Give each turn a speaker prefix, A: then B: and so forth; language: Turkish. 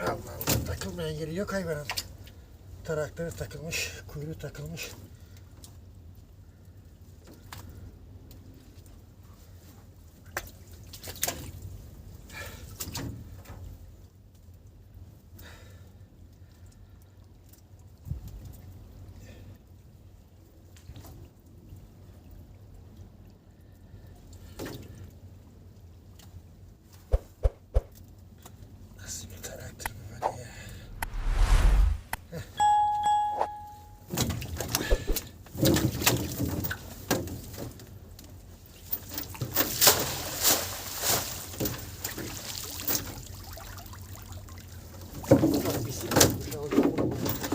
A: Allah Allah takılmayan yeri yok hayvanın. Traktörü takılmış, kuyruğu takılmış. Thank you.